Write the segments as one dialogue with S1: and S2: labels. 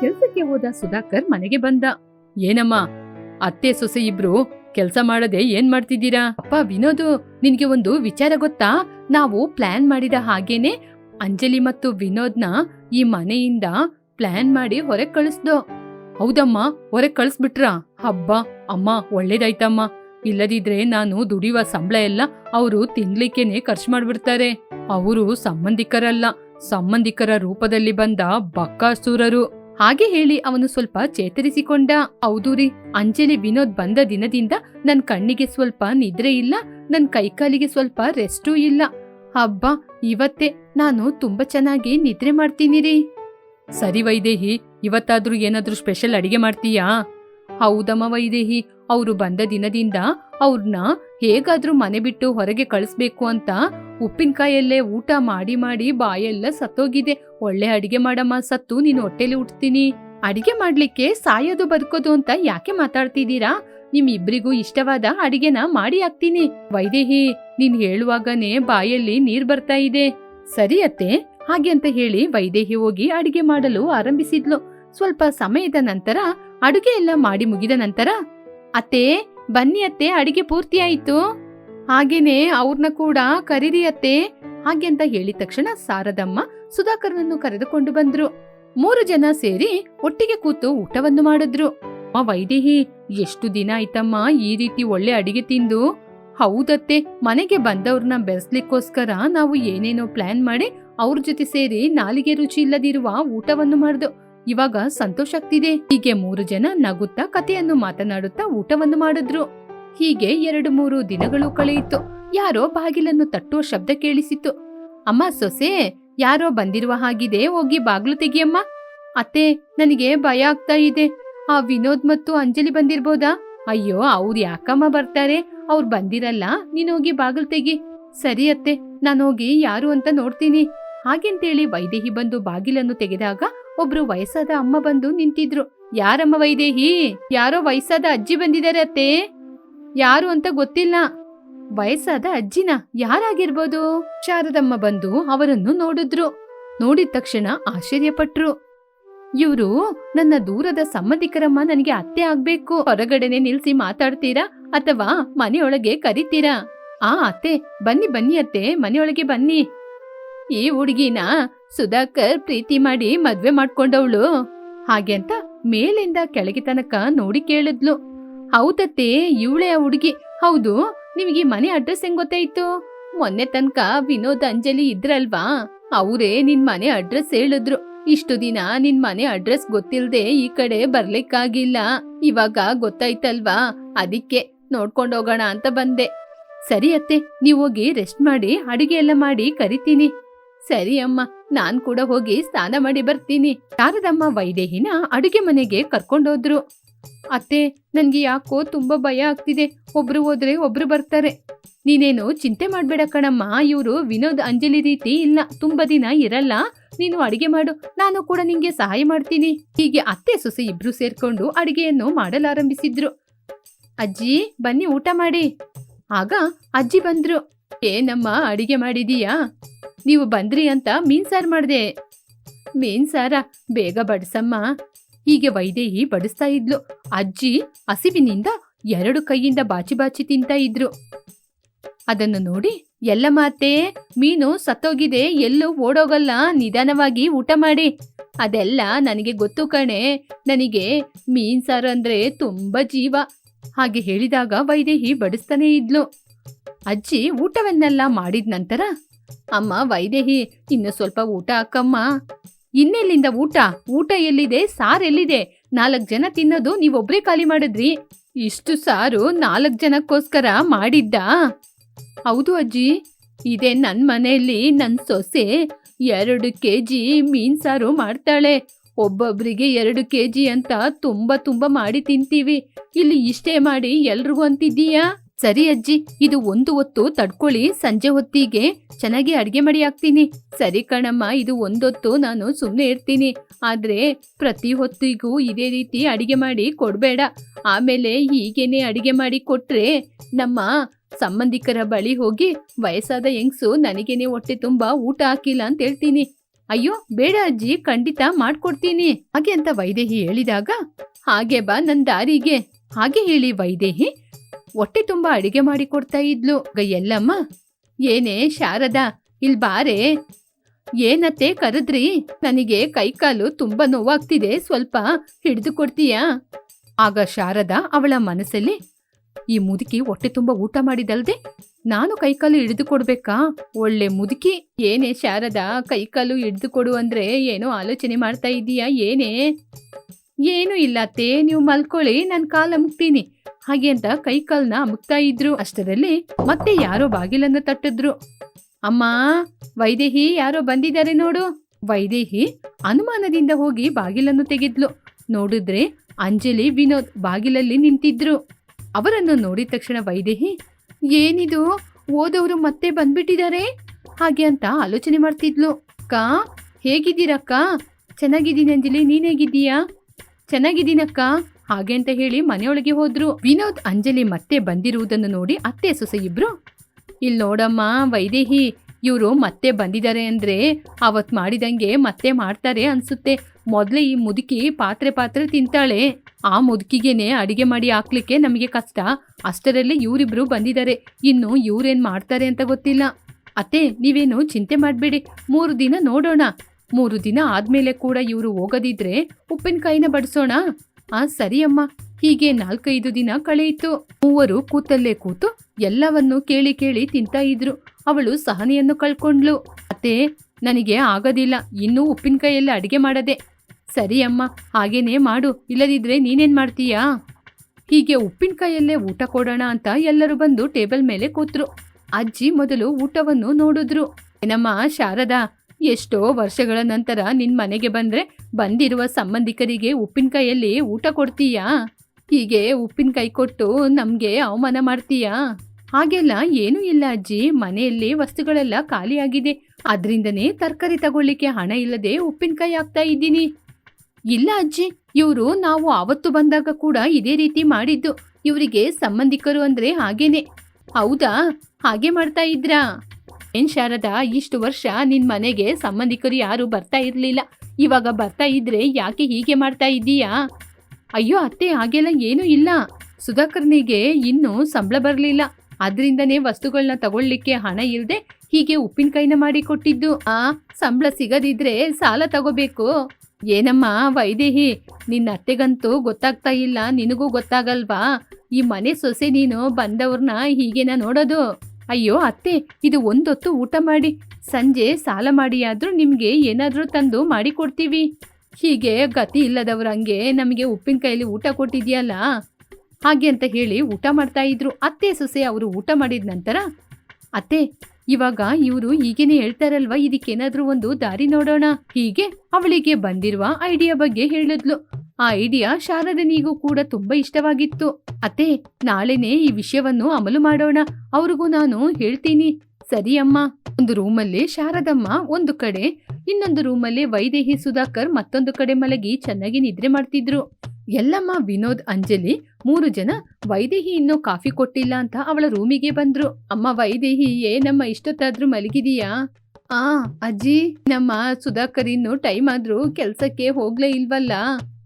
S1: ಕೆಲ್ಸಕ್ಕೆ ಹೋದ ಸುಧಾಕರ್ ಮನೆಗೆ ಬಂದ. ಏನಮ್ಮ, ಅತ್ತೆ ಸೊಸೆ ಇಬ್ರು ಕೆಲ್ಸ ಮಾಡದೆ ಏನ್ ಮಾಡ್ತಿದ್ದೀರಾ? ಅಪ್ಪ ವಿನೋದ್, ನಿನ್ಗೆ ಒಂದು ವಿಚಾರ ಗೊತ್ತಾ? ನಾವು ಪ್ಲಾನ್ ಮಾಡಿದ ಹಾಗೇನೆ ಅಂಜಲಿ ಮತ್ತು ವಿನೋದ್ನ ಈ ಮನೆಯಿಂದ ಪ್ಲಾನ್ ಮಾಡಿ ಹೊರಗ್ ಕಳಿಸ್ದೋ. ಹೌದಮ್ಮ, ಹೊರಗ್ ಕಳಿಸ್ಬಿಟ್ರಾ? ಹಬ್ಬ, ಅಮ್ಮ, ಒಳ್ಳೇದಾಯ್ತಮ್ಮ. ಇಲ್ಲದಿದ್ರೆ ನಾನು ದುಡಿಯುವ ಸಂಬಳ ಎಲ್ಲ ಅವರು ತಿನ್ಲಿಕ್ಕೇನೆ ಖರ್ಚು ಮಾಡ್ಬಿಡ್ತಾರೆ. ಅವರು ಸಂಬಂಧಿಕರಲ್ಲ, ಸಂಬಂಧಿಕರ ರೂಪದಲ್ಲಿ ಬಂದ ಬಕ್ಕಾಸೂರರು. ಹಾಗೆ ಹೇಳಿ ಅವನು ಸ್ವಲ್ಪ ಚೇತರಿಸಿಕೊಂಡ, ಹೌದು ರೀ, ಅಂಜಲಿ ವಿನೋದ್ ಬಂದ ದಿನದಿಂದ ನನ್ ಕಣ್ಣಿಗೆ ಸ್ವಲ್ಪ ನಿದ್ರೆ ಇಲ್ಲ, ನನ್ ಕೈಕಾಲಿಗೆ ಸ್ವಲ್ಪ ರೆಸ್ಟೂ ಇಲ್ಲ. ಹಬ್ಬ, ಇವತ್ತೇ ನಾನು ತುಂಬಾ ಚೆನ್ನಾಗಿ ನಿದ್ರೆ ಮಾಡ್ತೀನಿ ರೀ. ಸರಿ ವೈದೇಹಿ, ಇವತ್ತಾದ್ರೂ ಏನಾದ್ರೂ ಸ್ಪೆಷಲ್ ಅಡಿಗೆ ಮಾಡ್ತೀಯಾ? ಹೌದಮ್ಮ ವೈದೇಹಿ, ಅವರು ಬಂದ ದಿನದಿಂದ ಅವ್ರನ್ನ ಹೇಗಾದ್ರೂ ಮನೆ ಬಿಟ್ಟು ಹೊರಗೆ ಕಳಿಸ್ಬೇಕು ಅಂತ ಉಪ್ಪಿನಕಾಯಲ್ಲೇ ಊಟ ಮಾಡಿ ಮಾಡಿ ಬಾಯೆಲ್ಲ ಸತ್ತೋಗಿದೆ. ಒಳ್ಳೆ ಅಡಿಗೆ ಮಾಡಮ್ಮ, ಸತ್ತು ನೀನು ಹೊಟ್ಟೆಲಿ ಉಟ್ತೀನಿ ಅಡಿಗೆ ಮಾಡ್ಲಿಕ್ಕೆ ಸಾಯೋದು ಬದುಕೋದು ಅಂತ ಯಾಕೆ ಮಾತಾಡ್ತಿದ್ದೀರಾ? ನಿಮ್ ಇಷ್ಟವಾದ ಅಡಿಗೆನ ಮಾಡಿ ಹಾಕ್ತೀನಿ. ವೈದೇಹಿ, ನೀನ್ ಹೇಳುವಾಗನೇ ಬಾಯಲ್ಲಿ ನೀರ್ ಬರ್ತಾ ಇದೆ. ಸರಿ ಅತ್ತೆ, ಹಾಗೆ ಅಂತ ಹೇಳಿ ವೈದೇಹಿ ಹೋಗಿ ಅಡಿಗೆ ಮಾಡಲು ಆರಂಭಿಸಿದ್ಲು. ಸ್ವಲ್ಪ ಸಮಯದ ನಂತರ ಅಡುಗೆ ಎಲ್ಲ ಮಾಡಿ ಮುಗಿದ ನಂತರ, ಅತ್ತೆ ಬನ್ನಿ ಅತ್ತೆ, ಅಡಿಗೆ ಪೂರ್ತಿಯಾಯಿತು. ಹಾಗೇನೆ ಅವ್ರನ್ನ ಕೂಡ ಕರೀರಿ ಅತ್ತೆ, ಹಾಗೆ ಅಂತ ಹೇಳಿದ ತಕ್ಷಣ ಸಾರದಮ್ಮ ಸುಧಾಕರ್ನನ್ನು ಕರೆದುಕೊಂಡು ಬಂದ್ರು. ಮೂರು ಜನ ಸೇರಿ ಒಟ್ಟಿಗೆ ಕೂತು ಊಟವನ್ನು ಮಾಡಿದ್ರು. ಅಮ್ಮ ವೈದೇಹಿ, ಎಷ್ಟು ದಿನ ಆಯ್ತಮ್ಮ ಈ ರೀತಿ ಒಳ್ಳೆ ಅಡಿಗೆ ತಿಂದು? ಹೌದತ್ತೆ, ಮನೆಗೆ ಬಂದವ್ರನ್ನ ಬೆರೆಸ್ಲಿಕ್ಕೋಸ್ಕರ ನಾವು ಏನೇನೋ ಪ್ಲಾನ್ ಮಾಡಿ ಅವ್ರ ಜೊತೆ ಸೇರಿ ನಾಲಿಗೆ ರುಚಿ ಇಲ್ಲದಿರುವ ಊಟವನ್ನು ಮಾಡ್ದು. ಇವಾಗ ಸಂತೋಷ ಆಗ್ತಿದೆ. ಹೀಗೆ ಮೂರು ಜನ ನಗುತ್ತಾ ಕಥೆಯನ್ನು ಮಾತನಾಡುತ್ತಾ ಊಟವನ್ನು ಮಾಡಿದ್ರು. ಹೀಗೆ ಎರಡು ಮೂರು ದಿನಗಳು ಕಳೆಯಿತು. ಯಾರೋ ಬಾಗಿಲನ್ನು ತಟ್ಟುವ ಶಬ್ದ ಕೇಳಿಸಿತು. ಅಮ್ಮ ಸೊಸೆ, ಯಾರೋ ಬಂದಿರುವ ಹಾಗಿದೆ, ಹೋಗಿ ಬಾಗಿಲು ತೆಗಿಯಮ್ಮ. ಅತ್ತೆ, ನನಗೆ ಭಯ ಆಗ್ತಾ ಇದೆ. ಆ ವಿನೋದ್ ಮತ್ತು ಅಂಜಲಿ ಬಂದಿರ್ಬೋದಾ? ಅಯ್ಯೋ, ಅವ್ರು ಯಾಕಮ್ಮ ಬರ್ತಾರೆ? ಅವ್ರು ಬಂದಿರಲ್ಲ, ನೀನು ಹೋಗಿ ಬಾಗಿಲು ತೆಗಿ. ಸರಿ ಅತ್ತೆ, ನಾನು ಹೋಗಿ ಯಾರು ಅಂತ ನೋಡ್ತೀನಿ. ಹಾಗೆಂತೇಳಿ ವೈದೇಹಿ ಬಂದು ಬಾಗಿಲನ್ನು ತೆಗೆದಾಗ ಒಬ್ರು ವಯಸ್ಸಾದ ಅಮ್ಮ ಬಂದು ನಿಂತಿದ್ರು. ಯಾರಮ್ಮ ವೈದೇಹಿ? ಯಾರೋ ವಯಸ್ಸಾದ ಅಜ್ಜಿ ಬಂದಿದ್ದಾರೆ ಅತ್ತೆ? ಯಾರು ಅಂತ ಗೊತ್ತಿಲ್ಲ. ವಯಸ್ಸಾದ ಅಜ್ಜಿನ ಯಾರಾಗಿರ್ಬೋದು? ಶಾರದಮ್ಮ ಬಂದು ಅವರನ್ನು ನೋಡಿದ್ರು. ನೋಡಿದ ತಕ್ಷಣ ಆಶ್ಚರ್ಯಪಟ್ರು. ಇವರು, ನನ್ನ ದೂರದ ಸಂಬಂಧಿಕರಮ್ಮ ನನಗೆ ಅತ್ತೆ ಆಗ್ಬೇಕು. ಹೊರಗಡೆನೆ ನಿಲ್ಸಿ ಮಾತಾಡ್ತೀರಾ? ಅಥವಾ ಮನೆಯೊಳಗೆ ಕರಿತೀರಾ? ಆ, ಅತ್ತೆ. ಬನ್ನಿ ಬನ್ನಿ ಅತ್ತೆ. ಮನೆಯೊಳಗೆ ಬನ್ನಿ. ಈ ಹುಡುಗಿನ ಸುಧಾಕರ್ ಪ್ರೀತಿ ಮಾಡಿ ಮದ್ವೆ ಮಾಡ್ಕೊಂಡವಳು. ಹಾಗೆ ಅಂತ ಮೇಲಿಂದ ಕೆಳಗೆ ತನಕ ನೋಡಿ ಕೇಳಿದ್ಲು. ಹೌದತ್ತೆ ಇವಳೆ ಆ ಹುಡುಗಿ. ಹೌದು, ನಿಮಗೆ ಮನೆ ಅಡ್ರೆಸ್ ಹೆಂಗ್ ಗೊತ್ತಾಯ್ತು? ಮೊನ್ನೆ ತನಕ ವಿನೋದ್, ಅಂಜಲಿ ಇದ್ರಲ್ವಾ? ಅವರೇ ನಿನ್ ಮನೆ ಅಡ್ರೆಸ್ ಹೇಳಿದ್ರು. ಇಷ್ಟು ದಿನ ನಿನ್ ಮನೆ ಅಡ್ರೆಸ್ ಗೊತ್ತಿಲ್ದೆ ಈ ಕಡೆ ಬರ್ಲಿಕ್ಕಾಗಿಲ್ಲ. ಇವಾಗ ಗೊತ್ತಾಯ್ತಲ್ವಾ? ಅದಕ್ಕೆ ನೋಡ್ಕೊಂಡೋಗೋಣ ಅಂತ ಬಂದೆ. ಸರಿ ಅತ್ತೆ, ನೀವ್ ಹೋಗಿ ರೆಸ್ಟ್ ಮಾಡಿ, ಅಡಿಗೆ ಎಲ್ಲ ಮಾಡಿ ಕರಿತೀನಿ. ಸರಿ ಅಮ್ಮ, ನಾನ್ ಕೂಡ ಹೋಗಿ ಸ್ನಾನ ಮಾಡಿ ಬರ್ತೀನಿ. ಶಾರದಮ್ಮ ವೈದೇಹಿನ ಅಡುಗೆ ಮನೆಗೆ ಕರ್ಕೊಂಡೋದ್ರು. ಅತ್ತೆ, ನನ್ಗೆ ಯಾಕೋ ತುಂಬಾ ಭಯ ಆಗ್ತಿದೆ. ಒಬ್ರು ಹೋದ್ರೆ ಒಬ್ರು ಬರ್ತಾರೆ. ನೀನೇನು ಚಿಂತೆ ಮಾಡ್ಬೇಡ ಕಣಮ್ಮ. ಇವರು ವಿನೋದ್ ಅಂಜಲಿ ರೀತಿ ಇಲ್ಲ. ತುಂಬಾ ದಿನ ಇರಲ್ಲ. ನೀನು ಅಡಿಗೆ ಮಾಡು. ನಾನು ಕೂಡ ನಿಂಗೆ ಸಹಾಯ ಮಾಡ್ತೀನಿ. ಹೀಗೆ ಅತ್ತೆ ಸೊಸೆ ಇಬ್ರು ಸೇರ್ಕೊಂಡು ಅಡಿಗೆಯನ್ನು ಮಾಡಲಾರಂಭಿಸಿದ್ರು. ಅಜ್ಜಿ, ಬನ್ನಿ ಊಟ ಮಾಡಿ. ಆಗ ಅಜ್ಜಿ ಬಂದ್ರು. ಏನಮ್ಮ, ಅಡಿಗೆ ಮಾಡಿದೀಯಾ? ನೀವು ಬಂದ್ರಿ ಅಂತ ಮೀನ್ ಸಾರ್ ಮಾಡಿದೆ. ಮೀನ್ ಸಾರ, ಬೇಗ ಬಡಿಸಮ್ಮ. ಹೀಗೆ ವೈದೇಹಿ ಬಡಿಸ್ತಾ ಇದ್ಲು. ಅಜ್ಜಿ ಹಸಿವಿನಿಂದ ಎರಡು ಕೈಯಿಂದ ಬಾಚಿ ಬಾಚಿ ತಿಂತ ಇದ್ರು. ಅದನ್ನು ನೋಡಿ, ಎಲ್ಲ ಮಾತೆ, ಮೀನು ಸತ್ತೋಗಿದೆ, ಎಲ್ಲೂ ಓಡೋಗಲ್ಲ, ನಿಧಾನವಾಗಿ ಊಟ ಮಾಡಿ. ಅದೆಲ್ಲ ನನಗೆ ಗೊತ್ತು ಕಣೆ, ನನಗೆ ಮೀನ್ ಸಾರು ಅಂದ್ರೆ ತುಂಬಾ ಜೀವ. ಹಾಗೆ ಹೇಳಿದಾಗ ವೈದೇಹಿ ಬಡಿಸ್ತಾನೆ ಇದ್ಲು. ಅಜ್ಜಿ ಊಟವನ್ನೆಲ್ಲ ಮಾಡಿದ ನಂತರ ಅಮ್ಮ ವೈದೇಹಿ, ಇನ್ನು ಸ್ವಲ್ಪ ಊಟ ಅಕ್ಕಮ್ಮ. ಇನ್ನೆಲ್ಲಿಂದ ಊಟ? ಊಟ ಎಲ್ಲಿದೆ? ಸಾರ್ ಎಲ್ಲಿದೆ? ನಾಲ್ಕು ಜನ ತಿನ್ನೋದು ನೀವೊಬ್ರೇ ಖಾಲಿ ಮಾಡಿದ್ರಿ. ಇಷ್ಟು ಸಾರು ನಾಲ್ಕು ಜನಕ್ಕೋಸ್ಕರ ಮಾಡಿದ್ದ? ಹೌದು ಅಜ್ಜಿ. ಇದೇ ನನ್ನ ಮನೆಯಲ್ಲಿ ನನ್ನ ಸೊಸೆ ಎರಡು ಕೆ ಜಿ ಮೀನ್ ಸಾರು ಮಾಡ್ತಾಳೆ. ಒಬ್ಬೊಬ್ರಿಗೆ ಎರಡು ಕೆ ಜಿ ಅಂತ ತುಂಬಾ ತುಂಬಾ ಮಾಡಿ ತಿಂತೀವಿ. ಇಲ್ಲಿ ಇಷ್ಟೇ ಮಾಡಿ ಎಲ್ರಿಗೂ ಅಂತಿದ್ದೀಯಾ? ಸರಿ ಅಜ್ಜಿ, ಇದು ಒಂದು ಹೊತ್ತು ತಡ್ಕೊಳ್ಳಿ, ಸಂಜೆ ಹೊತ್ತಿಗೆ ಚೆನ್ನಾಗಿ ಅಡ್ಗೆ ಮಾಡಿ ಹಾಕ್ತೀನಿ. ಸರಿ ಕಣಮ್ಮ, ಇದು ಒಂದೊತ್ತು ನಾನು ಸುಮ್ಮನೆ ಇರ್ತೀನಿ. ಆದ್ರೆ ಪ್ರತಿ ಹೊತ್ತಿಗೂ ಇದೇ ರೀತಿ ಅಡಿಗೆ ಮಾಡಿ ಕೊಡ್ಬೇಡ. ಆಮೇಲೆ ಹೀಗೇನೆ ಅಡಿಗೆ ಮಾಡಿ ಕೊಟ್ರೆ ನಮ್ಮ ಸಂಬಂಧಿಕರ ಬಳಿ ಹೋಗಿ ವಯಸ್ಸಾದ ಹೆಂಗ್ಸು ನನಗೇನೆ ಹೊಟ್ಟೆ ತುಂಬಾ ಊಟ ಹಾಕಿಲ್ಲ ಅಂತ ಹೇಳ್ತೀನಿ. ಅಯ್ಯೋ, ಬೇಡ ಅಜ್ಜಿ, ಖಂಡಿತ ಮಾಡ್ಕೊಡ್ತೀನಿ. ಹಾಗೆ ಅಂತ ವೈದೇಹಿ ಹೇಳಿದಾಗ, ಹಾಗೆ ಬಾ ನನ್ ದಾರಿಗೆ. ಹಾಗೆ ಹೇಳಿ ವೈದೇಹಿ ಹೊಟ್ಟೆ ತುಂಬಾ ಅಡಿಗೆ ಮಾಡಿ ಕೊಡ್ತಾ ಇದ್ಲು. ಗಯ್ಯಲ್ಲಮ್ಮ ಏನೇ ಶಾರದಾ, ಇಲ್ ಬಾರೆ. ಏನತ್ತೆ ಕರೆದ್ರಿ? ನನಗೆ ಕೈಕಾಲು ತುಂಬಾ ನೋವಾಗ್ತಿದೆ, ಸ್ವಲ್ಪ ಹಿಡಿದು ಕೊಡ್ತೀಯಾ? ಆಗ ಶಾರದಾ ಅವಳ ಮನಸ್ಸಲ್ಲಿ, ಈ ಮುದುಕಿ ಹೊಟ್ಟೆ ತುಂಬಾ ಊಟ ಮಾಡಿದಲ್ದೆ? ನಾನು ಕೈಕಾಲು ಹಿಡಿದು ಕೊಡ್ಬೇಕಾ? ಒಳ್ಳೆ ಮುದುಕಿ, ಏನೇ ಶಾರದಾ, ಕೈಕಾಲು ಹಿಡಿದು ಕೊಡು ಅಂದ್ರೆ ಏನೋ ಆಲೋಚನೆ ಮಾಡ್ತಾ ಇದೀಯಾ, ಏನೇ? ಏನು ಇಲ್ಲ ಅತ್ತೆ, ನೀವು ಮಲ್ಕೊಳ್ಳಿ, ನಾನು ಕಾಲ ಅಮುಕ್ತೀನಿ ಹಾಗೆ ಅಂತ ಕೈ ಕಾಲ್ನ ಅಮುಕ್ತಾ ಇದ್ರು. ಅಷ್ಟರಲ್ಲಿ ಮತ್ತೆ ಯಾರೋ ಬಾಗಿಲನ್ನು ತಟ್ಟಿದ್ರು. ಅಮ್ಮ, ವೈದೇಹಿ ಯಾರೋ ಬಂದಿದ್ದಾರೆ ನೋಡು. ವೈದೇಹಿ ಅನುಮಾನದಿಂದ ಹೋಗಿ ಬಾಗಿಲನ್ನು ತೆಗೆದ್ಲು. ನೋಡಿದ್ರೆ ಅಂಜಲಿ, ವಿನೋದ್ ಬಾಗಿಲಲ್ಲಿ ನಿಂತಿದ್ರು. ಅವರನ್ನು ನೋಡಿದ ತಕ್ಷಣ ವೈದೇಹಿ, ಏನಿದು? ಓದವರು ಮತ್ತೆ ಬಂದ್ಬಿಟ್ಟಿದ್ದಾರೆ? ಹಾಗೆ ಅಂತ ಆಲೋಚನೆ ಮಾಡ್ತಿದ್ಲು. ಕಾ ಹೇಗಿದ್ದೀರಕ್ಕ? ಚೆನ್ನಾಗಿದ್ದೀನಿ ಅಂಜಲಿ, ನೀನ್ ಹೇಗಿದ್ದೀಯಾ? ಚೆನ್ನಾಗಿದ್ದೀನಕ್ಕ? ಹಾಗೆ ಅಂತ ಹೇಳಿ ಮನೆಯೊಳಗೆ ಹೋದ್ರು. ವಿನೋದ್, ಅಂಜಲಿ ಮತ್ತೆ ಬಂದಿರುವುದನ್ನು ನೋಡಿ ಅತ್ತೆ ಸೊಸೆ ಇಬ್ರು ಇಲ್ಲಿ ನೋಡಮ್ಮ, ವೈದೇಹಿ, ಇವರು ಮತ್ತೆ ಬಂದಿದ್ದಾರೆ ಅಂದ್ರೆ ಅವತ್ ಮಾಡಿದಂಗೆ ಮತ್ತೆ ಮಾಡ್ತಾರೆ ಅನ್ಸುತ್ತೆ. ಮೊದಲೇ ಈ ಮುದುಕಿ ಪಾತ್ರೆ ಪಾತ್ರೆ ತಿಂತಾಳೆ. ಆ ಮುದುಕಿಗೆನೆ ಅಡಿಗೆ ಮಾಡಿ ಹಾಕ್ಲಿಕ್ಕೆ ನಮಗೆ ಕಷ್ಟ. ಅಷ್ಟರಲ್ಲಿ ಇವರಿಬ್ರು ಬಂದಿದ್ದಾರೆ. ಇನ್ನು ಇವ್ರೇನ್ ಮಾಡ್ತಾರೆ ಅಂತ ಗೊತ್ತಿಲ್ಲ. ಅತ್ತೆ, ನೀವೇನು ಚಿಂತೆ ಮಾಡಬೇಡಿ. ಮೂರು ದಿನ ನೋಡೋಣ. ಮೂರು ದಿನ ಆದ್ಮೇಲೆ ಕೂಡ ಇವರು ಹೋಗದಿದ್ರೆ ಉಪ್ಪಿನಕಾಯಿನ ಬಡಿಸೋಣ? ಆ ಸರಿ ಅಮ್ಮ ಹೀಗೆ ನಾಲ್ಕೈದು ದಿನ ಕಳೆಯಿತು. ಮೂವರು ಕೂತಲ್ಲೇ ಕೂತು ಎಲ್ಲವನ್ನು ಕೇಳಿ ಕೇಳಿ ತಿಂತಾ ಇದ್ರು. ಅವಳು ಸಹನೆಯನ್ನು ಕಳ್ಕೊಂಡ್ಲು ಅತ್ತೆ, ನನಗೆ ಆಗೋದಿಲ್ಲ. ಇನ್ನೂ ಉಪ್ಪಿನಕಾಯಿಯಲ್ಲ ಅಡಿಗೆ ಮಾಡದೆ. ಸರಿ ಅಮ್ಮ ಹಾಗೇನೇ ಮಾಡು. ಇಲ್ಲದಿದ್ರೆ ನೀನೇನ್ ಮಾಡ್ತೀಯಾ? ಹೀಗೆ ಉಪ್ಪಿನಕಾಯಲ್ಲೇ ಊಟ ಕೊಡೋಣ ಅಂತ ಎಲ್ಲರೂ ಬಂದು ಟೇಬಲ್ ಮೇಲೆ ಕೂತ್ರು. ಅಜ್ಜಿ ಮೊದಲು ಊಟವನ್ನು ನೋಡಿದ್ರು. ಏನಮ್ಮ, ಶಾರದಾ? ಎಷ್ಟೋ ವರ್ಷಗಳ ನಂತರ ನಿನ್ ಮನೆಗೆ ಬಂದ್ರೆ ಬಂದಿರುವ ಸಂಬಂಧಿಕರಿಗೆ ಉಪ್ಪಿನಕಾಯಲ್ಲಿ ಊಟ ಕೊಡ್ತೀಯಾ? ಹೀಗೆ ಉಪ್ಪಿನಕಾಯಿ ಕೊಟ್ಟು ನಮ್ಗೆ ಅವಮಾನ ಮಾಡ್ತೀಯಾ? ಹಾಗೆಲ್ಲ ಏನೂ ಇಲ್ಲ ಅಜ್ಜಿ. ಮನೆಯಲ್ಲಿ ವಸ್ತುಗಳೆಲ್ಲ ಖಾಲಿಯಾಗಿದೆ. ಅದರಿಂದನೇ ತರಕಾರಿ ತಗೊಳ್ಳಿಕ್ಕೆ ಹಣ ಇಲ್ಲದೆ ಉಪ್ಪಿನಕಾಯಿ ಆಗ್ತಾ ಇದ್ದೀನಿ. ಇಲ್ಲ ಅಜ್ಜಿ, ಇವರು ನಾವು ಆವತ್ತು ಬಂದಾಗ ಕೂಡ ಇದೇ ರೀತಿ ಮಾಡಿದ್ದು. ಇವರಿಗೆ ಸಂಬಂಧಿಕರು ಅಂದ್ರೆ ಹಾಗೇನೆ. ಹೌದಾ? ಹಾಗೆ ಮಾಡ್ತಾ ಇದ್ರಾ? ಏನ್ ಶಾರದಾ, ಇಷ್ಟು ವರ್ಷ ನಿನ್ ಮನೆಗೆ ಸಂಬಂಧಿಕರು ಯಾರು ಬರ್ತಾ ಇರ್ಲಿಲ್ಲ. ಇವಾಗ ಬರ್ತಾ ಇದ್ರೆ ಯಾಕೆ ಹೀಗೆ ಮಾಡ್ತಾ ಇದ್ದೀಯಾ? ಅಯ್ಯೋ, ಅತ್ತೆ, ಹಾಗೆಲ್ಲ ಏನೂ ಇಲ್ಲ. ಸುಧಾಕರ್ನಿಗೆ ಇನ್ನೂ ಸಂಬಳ ಬರಲಿಲ್ಲ. ಅದರಿಂದನೇ ವಸ್ತುಗಳನ್ನ ತಗೊಳ್ಳಿಕ್ಕೆ ಹಣ ಇಲ್ಲದೆ ಹೀಗೆ ಉಪ್ಪಿನಕಾಯಿನ ಮಾಡಿ ಕೊಟ್ಟಿದ್ದು. ಆ, ಸಂಬಳ ಸಿಗದಿದ್ರೆ ಸಾಲ ತಗೋಬೇಕು. ಏನಮ್ಮ, ವೈದೇಹಿ ನಿನ್ನ ಅತ್ತೆಗಂತೂ ಗೊತ್ತಾಗ್ತಾ ಇಲ್ಲ, ನಿನಗೂ ಗೊತ್ತಾಗಲ್ವಾ? ಈ ಮನೆ ಸೊಸೆ ನೀನು ಬಂದವ್ರನ್ನ ಹೀಗೇನ ನೋಡೋದು. ಅಯ್ಯೋ, ಅತ್ತೆ, ಇದು ಒಂದೊತ್ತು ಊಟ ಮಾಡಿ. ಸಂಜೆ ಸಾಲ ಮಾಡಿಯಾದ್ರೂ ನಿಮಗೆ ಏನಾದರೂ ತಂದು ಮಾಡಿ ಕೊಡ್ತೀವಿ. ಹೀಗೆ ಗತಿ ಇಲ್ಲದವ್ರಂಗೆ ನಮಗೆ ಉಪ್ಪಿನಕಾಯಲ್ಲಿ ಊಟ ಕೊಟ್ಟಿದ್ಯಲ್ಲ? ಹಾಗೆ ಅಂತ ಹೇಳಿ ಊಟ ಮಾಡ್ತಾ ಇದ್ರು. ಅತ್ತೆ ಸೊಸೆ ಅವರು ಊಟ ಮಾಡಿದ ನಂತರ, ಅತ್ತೆ, ಇವಾಗ ಇವರು ಹೀಗೇನೆ ಹೇಳ್ತಾರಲ್ವಾ, ಇದಕ್ಕೇನಾದರೂ ಒಂದು ದಾರಿ ನೋಡೋಣ. ಹೀಗೆ ಅವಳಿಗೆ ಬಂದಿರುವ ಐಡಿಯಾ ಬಗ್ಗೆ ಹೇಳಿದ್ಲು. ಆ ಐಡಿಯಾ ಶಾರದನಿಗೂ ಕೂಡ ತುಂಬಾ ಇಷ್ಟವಾಗಿತ್ತು. ಅತ್ತೆ, ನಾಳೆನೆ ಈ ವಿಷಯವನ್ನು ಅಮಲು ಮಾಡೋಣ. ಅವ್ರಿಗೂ ನಾನು ಹೇಳ್ತೀನಿ. ಸರಿ ಅಮ್ಮ. ಒಂದು ರೂಮಲ್ಲಿ ಶಾರದಮ್ಮ ಒಂದು ಕಡೆ, ಇನ್ನೊಂದು ರೂಮಲ್ಲಿ ವೈದೇಹಿ ಸುಧಾಕರ್ ಮತ್ತೊಂದು ಕಡೆ ಮಲಗಿ ಚೆನ್ನಾಗಿ ನಿದ್ರೆ ಮಾಡ್ತಿದ್ರು. ಎಲ್ಲಮ್ಮ, ವಿನೋದ್, ಅಂಜಲಿ ಮೂರು ಜನ ವೈದೇಹಿ ಇನ್ನೂ ಕಾಫಿ ಕೊಟ್ಟಿಲ್ಲ ಅಂತ ಅವಳ ರೂಮಿಗೆ ಬಂದ್ರು. ಅಮ್ಮ ವೈದೇಹಿ ಏನಮ್ಮ ಇಷ್ಟೊತ್ತಾದ್ರೂ ಮಲಗಿದೀಯಾ? ಆ, ಅಜ್ಜಿ, ನಮ್ಮ ಸುಧಾಕರ್ ಇನ್ನು ಟೈಮ್ ಆದ್ರೂ ಕೆಲ್ಸಕ್ಕೆ ಹೋಗ್ಲೇ ಇಲ್ವಲ್ಲ?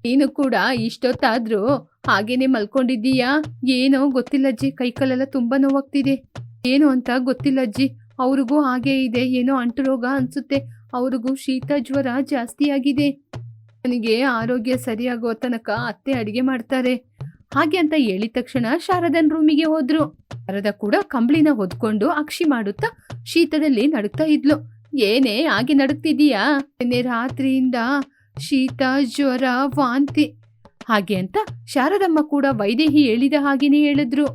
S1: ನೀನು ಕೂಡ ಇಷ್ಟೊತ್ತಾದ್ರೂ ಹಾಗೇನೆ ಮಲ್ಕೊಂಡಿದ್ದೀಯಾ? ಏನೋ ಗೊತ್ತಿಲ್ಲ ಅಜ್ಜಿ, ಕೈಕಾಲೆಲ್ಲ ತುಂಬಾ ನೋವಾಗ್ತಿದೆ. ಏನು ಅಂತ ಗೊತ್ತಿಲ್ಲ ಅಜ್ಜಿ, ಅವ್ರಿಗೂ ಹಾಗೆ ಇದೆ, ಏನೋ ಅಂಟು ರೋಗ ಅನ್ಸುತ್ತೆ, ಅವ್ರಿಗೂ ಶೀತ, ಜ್ವರ ಜಾಸ್ತಿ ಆಗಿದೆ. ನನಗೆ ಆರೋಗ್ಯ ಸರಿಯಾಗೋ ತನಕ ಅತ್ತೆ ಅಡಿಗೆ ಮಾಡ್ತಾರೆ. ಹಾಗೆ ಅಂತ ಹೇಳಿದ ತಕ್ಷಣ ಶಾರದನ್ ರೂಮಿಗೆ ಹೋದ್ರು. ಶಾರದ ಕೂಡ ಕಂಬಳಿನ ಹೊದ್ಕೊಂಡು ಅಕ್ಷಿ ಮಾಡುತ್ತಾ ಶೀತದಲ್ಲಿ ನಡುಕ್ತಾ ಇದ್ಲು. ಏನೇ ಹಾಗೆ ನಡುಕ್ತಿದೀಯಾ ನಿನ್ನೆ ರಾತ್ರಿಯಿಂದ ಶೀತ, ಜ್ವರ, ವಾಂತಿ. ಹಾಗೆ ಅಂತ ಶಾರದಮ್ಮ ಕೂಡ ವೈದೇಹಿ ಹೇಳಿದ ಹಾಗೇನೆ ಹೇಳಿದ್ರು.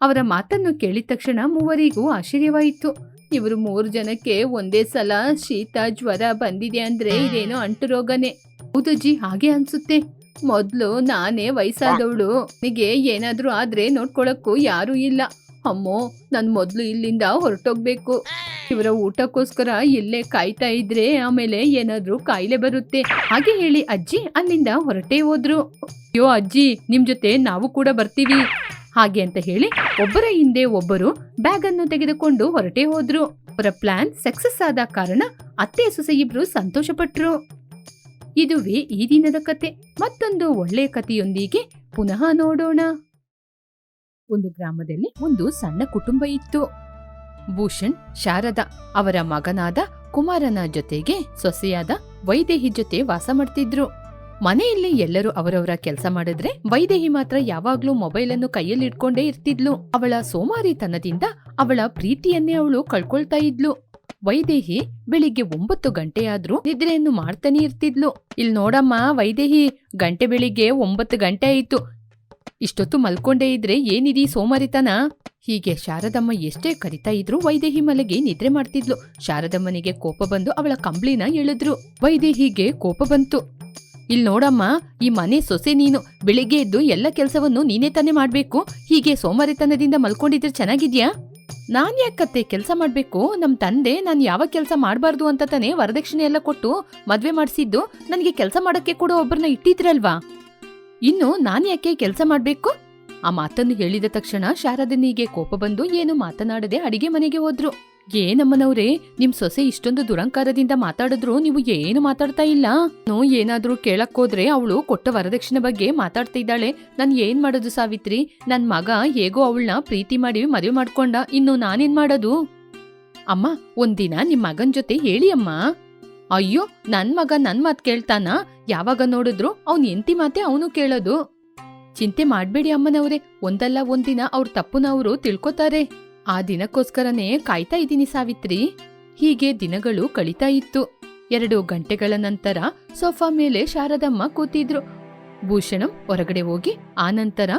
S1: ಅವರ ಮಾತನ್ನು ಕೇಳಿದ ತಕ್ಷಣ ಮೂವರಿಗೂ ಆಶ್ಚರ್ಯವಾಯಿತು. ಇವರು ಮೂರು ಜನಕ್ಕೆ ಒಂದೇ ಸಲ ಶೀತ, ಜ್ವರ ಬಂದಿದೆ ಅಂದ್ರೆ ಇದೇನೋ ಅಂಟು ರೋಗನೇ ಹೌದಜ್ಜಿ ಹಾಗೆ ಅನ್ಸುತ್ತೆ. ಮೊದ್ಲು ನಾನೇ ವಯಸ್ಸಾದವಳು. ನನಗೆ ಏನಾದ್ರೂ ಆದ್ರೆ ನೋಡ್ಕೊಳಕ್ಕೂ ಯಾರೂ ಇಲ್ಲ. ಅಮ್ಮೋ, ನಾನು ಮೊದಲು ಇಲ್ಲಿಂದ ಹೊರಟೋಗ್ಬೇಕು. ಇವರ ಊಟಕ್ಕೋಸ್ಕರ ಇಲ್ಲೇ ಕಾಯ್ತಾ ಇದ್ರೆ ಆಮೇಲೆ ಏನಾದ್ರೂ ಕಾಯಿಲೆ ಬರುತ್ತೆ. ಹಾಗೆ ಹೇಳಿ ಅಜ್ಜಿ ಅಲ್ಲಿಂದ ಹೊರಟೇ ಹೋದ್ರು. ಅಯ್ಯೋ ಅಜ್ಜಿ, ನಿಮ್ ಜೊತೆ ನಾವು ಕೂಡ ಬರ್ತೀವಿ. ಹಾಗೆ ಅಂತ ಹೇಳಿ ಒಬ್ಬರ ಹಿಂದೆ ಒಬ್ಬರು ಬ್ಯಾಗ್ ಅನ್ನು ತೆಗೆದುಕೊಂಡು ಹೊರಟೇ ಹೋದ್ರು. ಅವರ ಪ್ಲಾನ್ ಸಕ್ಸಸ್ ಆದ ಕಾರಣ ಅತ್ತೆ ಸೊಸೆ ಇಬ್ರು ಸಂತೋಷಪಟ್ರು. ಇದುವೇ ಈ ದಿನದ ಕತೆ. ಮತ್ತೊಂದು ಒಳ್ಳೆಯ ಕಥೆಯೊಂದಿಗೆ ಪುನಃ ನೋಡೋಣ. ಒಂದು ಗ್ರಾಮದಲ್ಲಿ ಒಂದು ಸಣ್ಣ ಕುಟುಂಬ ಇತ್ತು. ಭೂಷಣ್, ಶಾರದಾ ಅವರ ಮಗನಾದ ಕುಮಾರನ ಜೊತೆಗೆ ಸೊಸೆಯಾದ ವೈದೇಹಿ ಜೊತೆ ವಾಸ ಮಾಡ್ತಿದ್ರು. ಮನೆಯಲ್ಲಿ ಎಲ್ಲರೂ ಅವರವರ ಕೆಲಸ ಮಾಡಿದ್ರೆ ವೈದೇಹಿ ಮಾತ್ರ ಯಾವಾಗ್ಲೂ ಮೊಬೈಲ್ ಅನ್ನು ಕೈಯಲ್ಲಿ ಇಟ್ಕೊಂಡೇ ಇರ್ತಿದ್ಲು. ಅವಳ ಸೋಮಾರಿತನದಿಂದ ಅವಳ ಪ್ರೀತಿಯನ್ನೇ ಅವಳು ಕಳ್ಕೊಳ್ತಾ ಇದ್ಲು. ವೈದೇಹಿ ಬೆಳಿಗ್ಗೆ ಒಂಬತ್ತು ಗಂಟೆಯಾದ್ರೂ ನಿದ್ರೆಯನ್ನು ಮಾಡ್ತಾನೆ ಇರ್ತಿದ್ಲು. ಇಲ್ ನೋಡಮ್ಮ ವೈದೇಹಿ, ಗಂಟೆ ಬೆಳಿಗ್ಗೆ ಒಂಬತ್ತು ಗಂಟೆ ಆಯಿತು. ಇಷ್ಟೊತ್ತು ಮಲ್ಕೊಂಡೇ ಇದ್ರೆ ಏನಿದಿ ಸೋಮಾರಿತನ? ಹೀಗೆ ಶಾರದಮ್ಮ ಎಷ್ಟೇ ಕರಿತಾ ಇದ್ರು ವೈದೇಹಿ ಮಲಗಿ ನಿದ್ರೆ ಮಾಡ್ತಿದ್ಲು. ಶಾರದಮ್ಮನಿಗೆ ಕೋಪ ಬಂದು ಅವಳ ಕಂಬ್ಳಿನ ಎಳೆದ್ರು. ವೈದೇಹಿಗೆ ಕೋಪ ಬಂತು. ಇಲ್ ನೋಡಮ್ಮ, ಈ ಮನೆ ಸೊಸೆ ನೀನು. ಬೆಳಿಗ್ಗೆ ಎದ್ದು ಎಲ್ಲ ಕೆಲಸವನ್ನು ನೀನೇ ತಾನೇ ಮಾಡ್ಬೇಕು. ಹೀಗೆ ಸೋಮಾರಿತನದಿಂದ ಮಲ್ಕೊಂಡಿದ್ರೆ ಚೆನ್ನಾಗಿದ್ಯಾ? ನಾನ್ ಯಾಕತ್ತೆ ಕೆಲಸ ಮಾಡ್ಬೇಕು? ನಮ್ ತಂದೆ ನಾನು ಯಾವ ಕೆಲಸ ಮಾಡಬಾರ್ದು ಅಂತ ತಾನೇ ವರದಕ್ಷಿಣೆ ಎಲ್ಲ ಕೊಟ್ಟು ಮದ್ವೆ ಮಾಡಿಸಿದ್ದು. ನನಗೆ ಕೆಲಸ ಮಾಡಕ್ಕೆ ಕೂಡ ಒಬ್ಬರನ್ನ ಇಟ್ಟಿದ್ರಲ್ವಾ? ಇನ್ನು ನಾನ್ ಯಾಕೆ ಕೆಲಸ ಮಾಡ್ಬೇಕು? ಆ ಮಾತನ್ನು ಹೇಳಿದ ತಕ್ಷಣ ಶಾರದನಿಗೆ ಕೋಪ ಬಂದು ಏನು ಮಾತನಾಡದೆ ಅಡಿಗೆ ಮನೆಗೆ ಹೋದ್ರು. ಏನಮ್ಮನವ್ರೆ ನಿಮ್ ಸೊಸೆ ಇಷ್ಟೊಂದು ದುರಂಕಾರದಿಂದ ಮಾತಾಡಿದ್ರು ನೀವು ಏನು ಮಾತಾಡ್ತಾ ಇಲ್ಲ? ನೋ ಏನಾದ್ರೂ ಕೇಳಕ್ ಹೋದ್ರೆ ಅವಳು ಕೊಟ್ಟ ವರದಕ್ಷಿಣೆ ಬಗ್ಗೆ ಮಾತಾಡ್ತಾ ಇದ್ದಾಳೆ. ನನ್ ಏನ್ ಮಾಡೋದು ಸಾವಿತ್ರಿ? ನನ್ ಮಗ ಹೇಗೋ ಅವಳನ್ನ ಪ್ರೀತಿ ಮಾಡಿ ಮದುವೆ ಮಾಡ್ಕೊಂಡ. ಇನ್ನು ನಾನೇನ್ ಮಾಡೋದು? ಅಮ್ಮ, ಒಂದಿನ ನಿಮ್ ಮಗನ್ ಜೊತೆ ಹೇಳಿ ಅಮ್ಮ. ಅಯ್ಯೋ, ನನ್ ಮಗ ನನ್ ಮಾತ್ ಕೇಳ್ತಾನ? ಯಾವಾಗ ನೋಡಿದ್ರು ಅವ್ನ್ ಎಂತಿ ಮಾತೆ ಅವನು ಕೇಳೋದು. ಚಿಂತೆ ಮಾಡ್ಬೇಡಿ ಅಮ್ಮನವ್ರೆ, ಒಂದಲ್ಲ ಒಂದಿನ ಅವ್ರ ತಪ್ಪುನ ಅವರು ತಿಳ್ಕೊತಾರೆ. ಆ ದಿನಕ್ಕೋಸ್ಕರನೇ ಕಾಯ್ತಾ ಇದ್ದೀನಿ ಸಾವಿತ್ರಿ. ಹೀಗೆ ದಿನಗಳು ಕಳೀತಾ ಇತ್ತು. ಎರಡು ಗಂಟೆಗಳ ನಂತರ ಸೋಫಾ ಮೇಲೆ ಶಾರದಮ್ಮ ಕೂತಿದ್ರು. ಭೂಷಣಂ ಹೊರಗಡೆ ಹೋಗಿ ಆ ನಂತರ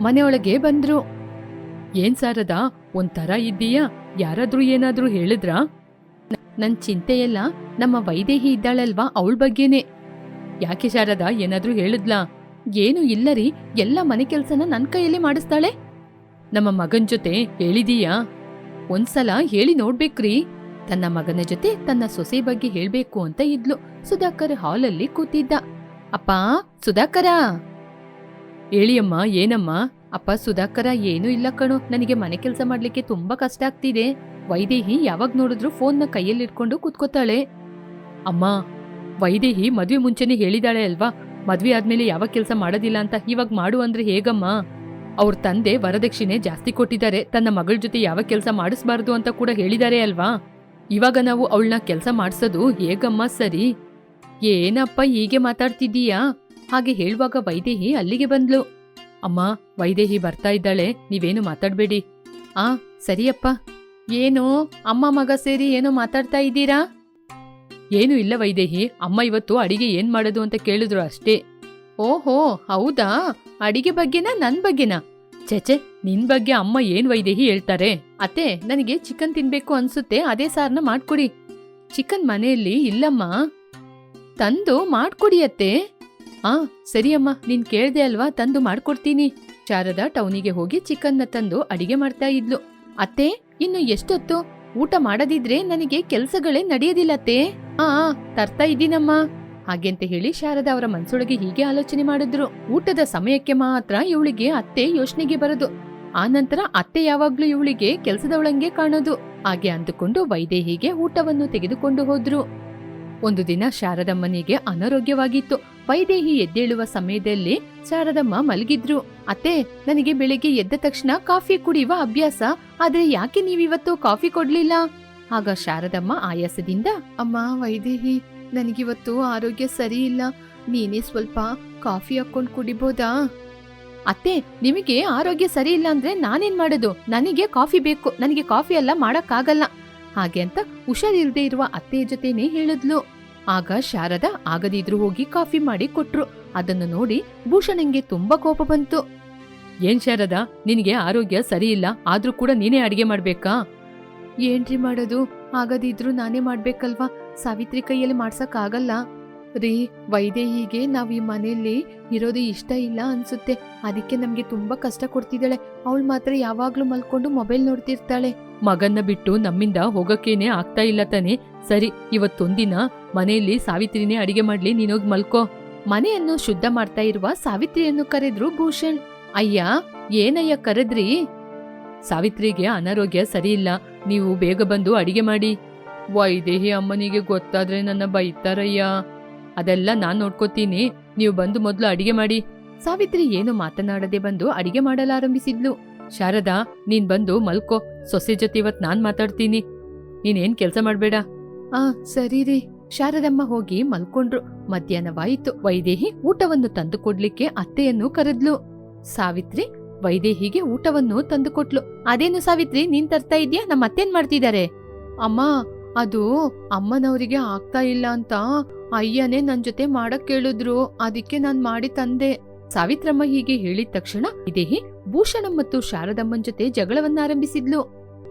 S1: ಮನೆಯೊಳಗೆ ಬಂದ್ರು. ಏನ್ ಶಾರದಾ, ಒಂಥರ ಇದ್ದೀಯಾ? ಯಾರಾದ್ರೂ ಏನಾದ್ರೂ ಹೇಳಿದ್ರಾ? ನನ್ ಚಿಂತೆಯೆಲ್ಲ ನಮ್ಮ ವೈದೇಹಿ ಇದ್ದಾಳಲ್ವಾ ಅವಳ ಬಗ್ಗೆನೇ? ಯಾಕೆ ಶಾರದ, ಏನಾದ್ರೂ ಹೇಳಿದ್ಲಾ? ಏನು ಇಲ್ಲರಿ ಎಲ್ಲ ಮನೆ ಕೆಲ್ಸನ ನನ್ನ ಕೈಯಲ್ಲಿ ಮಾಡಿಸ್ತಾಳೆ. ನಮ್ಮ ಮಗನ್ ಜೊತೆ ಹೇಳಿದೀಯಾ? ಒಂದ್ಸಲ ಹೇಳಿ ನೋಡ್ಬೇಕ್ರಿ ತನ್ನ ಮಗನ ಜೊತೆ ತನ್ನ ಸೊಸೆ ಬಗ್ಗೆ ಹೇಳ್ಬೇಕು ಅಂತ ಇದ್ಲು. ಸುಧಾಕರ್ ಹಾಲಲ್ಲಿ ಕೂತಿದ್ದ. ಅಪ್ಪ, ಸುಧಾಕರ! ಹೇಳಿಯಮ್ಮ, ಏನಮ್ಮ? ಅಪ್ಪ, ಸುಧಾಕರ, ಏನೂ ಇಲ್ಲ ಕಣೋ. ನನಗೆ ಮನೆ ಕೆಲಸ ಮಾಡ್ಲಿಕ್ಕೆ ತುಂಬಾ ಕಷ್ಟ ಆಗ್ತಿದೆ. ವೈದೇಹಿ ಯಾವಾಗ ನೋಡಿದ್ರು ಫೋನ್ನ ಕೈಯಲ್ಲಿ ಇಟ್ಕೊಂಡು ಕೂತ್ಕೋತಾಳೆ. ಅಮ್ಮ ವೈದೇಹಿ ಮದ್ವೆ ಮುಂಚೆನೆ ಹೇಳಿದಾಳೆ ಅಲ್ವಾ? ಮದ್ವೆ ಆದ್ಮೇಲೆ ಯಾವ ಕೆಲಸ ಮಾಡೋದಿಲ್ಲ ಅಂತ ಇವಾಗ ಮಾಡು ಅಂದ್ರೆ ಹೇಗಮ್ಮ? ಅವ್ರ ತಂದೆ ವರದಕ್ಷಿಣೆ ಜಾಸ್ತಿ ಕೊಟ್ಟಿದ್ದಾರೆ, ತನ್ನ ಮಗಳ ಜೊತೆ ಯಾವ ಕೆಲಸ ಮಾಡಿಸ್ಬಾರ್ದು ಅಂತ ಕೂಡ ಹೇಳಿದಾರೆ ಅಲ್ವಾ? ಇವಾಗ ನಾವು ಅವಳನ್ನ ಕೆಲಸ ಮಾಡಿಸೋದು ಹೇಗಮ್ಮ ಸರಿ? ಏನಪ್ಪ ಹೀಗೆ ಮಾತಾಡ್ತಿದ್ದೀಯಾ? ಹಾಗೆ ಹೇಳುವಾಗ ವೈದೇಹಿ ಅಲ್ಲಿಗೆ ಬಂದ್ಲು. ಅಮ್ಮ ವೈದೇಹಿ ಬರ್ತಾ ಇದ್ದಾಳೆ, ನೀವೇನು ಮಾತಾಡ್ಬೇಡಿ. ಆ, ಸರಿಯಪ್ಪ. ಏನು? ಅಮ್ಮ ಮಗ ಸೇರಿ ಏನೋ ಮಾತಾಡ್ತಾ ಇದ್ದೀರಾ? ಏನು ಇಲ್ಲ ವೈದೇಹಿ. ಅಮ್ಮ ಇವತ್ತು ಅಡಿಗೆ ಏನ್ ಮಾಡೋದು ಅಂತ ಕೇಳಿದ್ರು ಅಷ್ಟೇ. ಓಹೋ, ಹೌದಾ? ಅಡಿಗೆ ಬಗ್ಗೆನಾ, ನನ್ ಬಗ್ಗೆನಾ? ಚೆಚೆ ನಿನ್ ಬಗ್ಗೆ ಅಮ್ಮ ಏನ್ ವೈದೇಹಿ ಹೇಳ್ತಾರೆ? ಅತ್ತೆ, ನನಗೆ ಚಿಕನ್ ತಿನ್ಬೇಕು ಅನ್ಸುತ್ತೆ, ಅದೇ ಸಾರ್ನ ಮಾಡ್ಕೊಡಿ. ಚಿಕನ್ ಮನೆಯಲ್ಲಿ ಇಲ್ಲಮ್ಮ. ತಂದು ಮಾಡ್ಕೊಡಿ ಅತ್ತೆ. ಆ ಸರಿಯಮ್ಮ ನೀನ್ ಕೇಳ್ದೆ ಅಲ್ವಾ, ತಂದು ಮಾಡ್ಕೊಡ್ತೀನಿ. ಶಾರದಾ ಟೌನಿಗೆ ಹೋಗಿ ಚಿಕನ್ನ ತಂದು ಅಡಿಗೆ ಮಾಡ್ತಾ ಇದ್ಲು. ಅತ್ತೆ, ಇನ್ನು ಎಷ್ಟೊತ್ತು? ಊಟ ಮಾಡದಿದ್ರೆ ನನಗೆ ಕೆಲ್ಸಗಳೇ ನಡೆಯೋದಿಲ್ಲತ್ತೆ. ಆ ಆ, ತರ್ತಾ ಇದ್ದೀನಮ್ಮ. ಹಾಗೆಂತ ಹೇಳಿ ಶಾರದಾ ಅವರ ಮನ್ಸೊಳಗೆ ಹೀಗೆ ಆಲೋಚನೆ ಮಾಡಿದ್ರು. ಊಟದ ಸಮಯಕ್ಕೆ ಮಾತ್ರ ಇವಳಿಗೆ ಅತ್ತೆ ಯೋಚನೆಗೆ ಬರೋದು. ನಂತರ ಅತ್ತೆ ಯಾವಾಗ್ಲೂ ಇವಳಿಗೆ ಕೆಲಸದವಳಂಗೆ ಕಾಣೋದು. ಹಾಗೆ ಅಂದುಕೊಂಡು ವೈದೇಹಿಗೆ ಊಟವನ್ನು ತೆಗೆದುಕೊಂಡು ಹೋದ್ರು. ಒಂದು ದಿನ ಶಾರದಮ್ಮನಿಗೆ ಅನಾರೋಗ್ಯವಾಗಿತ್ತು. ವೈದೇಹಿ ಎದ್ದೇಳುವ ಸಮಯದಲ್ಲಿ ಶಾರದಮ್ಮ ಮಲಗಿದ್ರು. ಅತ್ತೆ, ನನಗೆ ಬೆಳಿಗ್ಗೆ ಎದ್ದ ತಕ್ಷಣ ಕಾಫಿ ಕುಡಿಯುವ ಅಭ್ಯಾಸ, ಆದ್ರೆ ಯಾಕೆ ನೀವಿವತ್ತು ಕಾಫಿ ಕೊಡ್ಲಿಲ್ಲ? ಆಗ ಶಾರದಮ್ಮ ಆಯಾಸದಿಂದ, ಅಮ್ಮ, ವೈದೇಹಿ, ನನಗಿವತ್ತು ಆರೋಗ್ಯ ಸರಿ ಇಲ್ಲ. ನೀನೇ ಸ್ವಲ್ಪ ಕಾಫಿ ಹಾಕೊಂಡ್ ಕುಡಿಬೋದಾ? ಅತ್ತೆ, ನಿಮಗೆ ಆರೋಗ್ಯ ಸರಿ ಇಲ್ಲ ಅಂದ್ರೆ ನಾನೇನ್ ಮಾಡೋದು? ನನಗೆ ಕಾಫಿ ಬೇಕು. ನನಗೆ ಕಾಫಿ ಎಲ್ಲ ಮಾಡಕ್ಕಾಗಲ್ಲ. ಹಾಗೆ ಅಂತ ಹುಷಾರಿಲ್ದೇ ಇರುವ ಅತ್ತೆಯ ಜೊತೆನೆ ಹೇಳಿದ್ಲು. ಆಗ ಶಾರದಾ ಆಗದಿದ್ರು ಹೋಗಿ ಕಾಫಿ ಮಾಡಿ ಕೊಟ್ರು. ಅದನ್ನು ನೋಡಿ ಭೂಷಣಂಗೆ ತುಂಬಾ ಕೋಪ ಬಂತು. ಏನ್ ಶಾರದಾ ನಿನಗೆ ಆರೋಗ್ಯ ಸರಿಯಿಲ್ಲ ಇಲ್ಲ ಆದ್ರೂ ಕೂಡ ನೀನೇ ಅಡಿಗೆ ಮಾಡ್ಬೇಕಾ? ಏನ್ರಿ ಮಾಡೋದು? ಆಗದಿದ್ರು ನಾನೇ ಮಾಡ್ಬೇಕಲ್ವಾ? ಸಾವಿತ್ರಿ ಕೈಯಲ್ಲಿ ಮಾಡ್ಸಕ್ ಆಗಲ್ಲ ರೀ ವೈದೇಹಿಗೆ ನಾವ್ ಈ ಮನೆಯಲ್ಲಿ ಇರೋದು ಇಷ್ಟ ಇಲ್ಲ ಅನ್ಸುತ್ತೆ. ಅದಕ್ಕೆ ನಮ್ಗೆ ತುಂಬಾ ಕಷ್ಟ ಕೊಡ್ತಿದ್ದಾಳೆ. ಅವಳು ಮಾತ್ರ ಯಾವಾಗ್ಲೂ ಮಲ್ಕೊಂಡು ಮೊಬೈಲ್ ನೋಡ್ತಿರ್ತಾಳೆ. ಮಗನ್ನ ಬಿಟ್ಟು ನಮ್ಮಿಂದ ಹೋಗಕ್ಕೇನೆ ಆಗ್ತಾ ಇಲ್ಲ ತಾನೆ. ಸರಿ ಇವತ್ತೊಂದಿನ ಮನೆಯಲ್ಲಿ ಸಾವಿತ್ರಿನೇ ಅಡಿಗೆ ಮಾಡ್ಲಿ ನೀನೋಗ್ ಮಲ್ಕೋ. ಮನೆಯನ್ನು ಶುದ್ಧ ಮಾಡ್ತಾ ಇರುವ ಸಾವಿತ್ರಿಯನ್ನು ಕರೆದ್ರು ಭೂಷಣ್. ಅಯ್ಯ, ಏನಯ್ಯ ಕರೆದ್ರಿ? ಸಾವಿತ್ರಿಗೆ ಅನಾರೋಗ್ಯ ಸರಿಯಿಲ್ಲ. ನೀವು ಬೇಗ ಬಂದು ಅಡಿಗೆ ಮಾಡಿ. ವೈದೇಹಿ ಅಮ್ಮನಿಗೆ ಗೊತ್ತಾದ್ರೆ ನನ್ನ ಬೈತಾರಯ್ಯ. ಅದೆಲ್ಲ ನಾನ್ ನೋಡ್ಕೋತೀನಿ. ನೀವು ಬಂದು ಮೊದಲು ಅಡಿಗೆ ಮಾಡಿ. ಸಾವಿತ್ರಿ ಏನು ಮಾತನಾಡದೆ ಬಂದು ಅಡಿಗೆ ಮಾಡಲಾರಂಭಿಸಿದ್ಲು. ಶಾರದಾ, ನೀನ್ ಬಂದು ಮಲ್ಕೋ. ಸೊಸೆ ಜೊತೆ ಇವತ್ ನಾನ್ ಮಾತಾಡ್ತೀನಿ. ನೀನೇನ್ ಕೆಲ್ಸ ಮಾಡ್ಬೇಡ? ಆ, ಸರಿ ರೀ. ಶಾರದಮ್ಮ ಹೋಗಿ ಮಲ್ಕೊಂಡ್ರು. ಮಧ್ಯಾಹ್ನವಾಯಿತು. ವೈದೇಹಿ ಊಟವನ್ನು ತಂದು ಕೊಡ್ಲಿಕ್ಕೆ ಅತ್ತೆಯನ್ನು ಕರೆದ್ಲು. ಸಾವಿತ್ರಿ ವೈದೇಹಿಗೆ ಊಟವನ್ನು ತಂದುಕೊಟ್ಲು ಅದೇನು ಸಾವಿತ್ರಿ, ನೀನ್ ತರ್ತಾ ಇದ್ಯಾ? ನಮ್ಮ ಅತ್ತೇನ್ ಮಾಡ್ತಿದ್ದಾರೆ ಅಮ್ಮ, ಅದು ಅಮ್ಮನವರಿಗೆ ಆಗ್ತಾ ಇಲ್ಲ ಅಂತ ಅಯ್ಯನೇ ನನ್ ಜೊತೆ ಮಾಡಕ್ ಕೇಳಿದ್ರು. ಅದಕ್ಕೆ ನಾನ್ ಮಾಡಿ ತಂದೆ. ಸಾವಿತ್ರಮ್ಮ ಹೀಗೆ ಹೇಳಿದ ತಕ್ಷಣ ವೈದೇಹಿ ಭೂಷಣ ಮತ್ತು ಶಾರದಮ್ಮನ್ ಜೊತೆ ಜಗಳವನ್ನಾರಂಭಿಸಿದ್ಲು.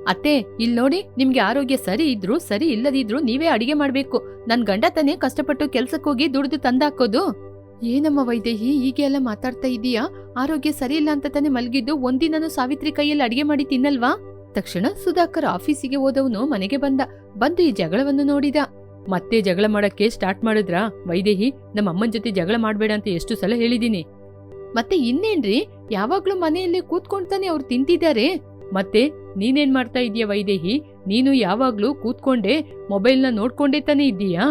S1: ಅತ್ತೆ, ಇಲ್ಲಿ ನೋಡಿ, ನಿಮ್ಗೆ ಆರೋಗ್ಯ ಸರಿ ಇದ್ರು, ಸರಿ ಇಲ್ಲದಿದ್ರು ನೀವೇ ಅಡಿಗೆ ಮಾಡ್ಬೇಕು. ನನ್ ಗಂಡ ತಾನೇ ಕಷ್ಟಪಟ್ಟು ಕೆಲ್ಸಕ್ಕೋಗಿ ದುಡ್ದು ತಂದಾಕೋದು. ಏನಮ್ಮ ವೈದೇಹಿ, ಹೀಗೆ ಎಲ್ಲ ಮಾತಾಡ್ತಾ ಇದೀಯಾ? ಆರೋಗ್ಯ ಸರಿ ಇಲ್ಲ ಅಂತ ತಾನೇ ಮಲ್ಗಿದ್ದು ಒಂದಿನನು ಸಾವಿತ್ರಿ ಕೈಯಲ್ಲಿ ಅಡಿಗೆ ಮಾಡಿ ತಿನ್ನಲ್ವಾ? ತಕ್ಷಣ ಸುಧಾಕರ್ ಆಫೀಸಿಗೆ ಹೋದವನು ಮನೆಗೆ ಬಂದ. ಬಂದು ಈ ಜಗಳವನ್ನು ನೋಡಿದ. ಮತ್ತೆ ಜಗಳ ಮಾಡಕ್ಕೆ ಸ್ಟಾರ್ಟ್ ಮಾಡಿದ್ರಾ? ವೈದೇಹಿ ನಮ್ಮ ಅಮ್ಮನ್ ಜೊತೆ ಜಗಳ ಮಾಡ್ಬೇಡ ಅಂತ ಎಷ್ಟು ಸಲ ಹೇಳಿದೀನಿ. ಮತ್ತೆ ಇನ್ನೇನ್ರಿ? ಯಾವಾಗ್ಲೂ ಮನೆಯಲ್ಲಿ ಕೂತ್ಕೊಂಡ್ತಾನೆ ಅವ್ರು ತಿಂತಿದ್ದಾರೆ. ಮತ್ತೆ ನೀನೇನ್ ಮಾಡ್ತಾ ಇದೀಯ ವೈದೇಹಿ? ನೀನು ಯಾವಾಗ್ಲೂ ಕೂತ್ಕೊಂಡೆ ಮೊಬೈಲ್ನ ನೋಡ್ಕೊಂಡೇ ತಾನೇ ಇದ್ದೀಯಾ?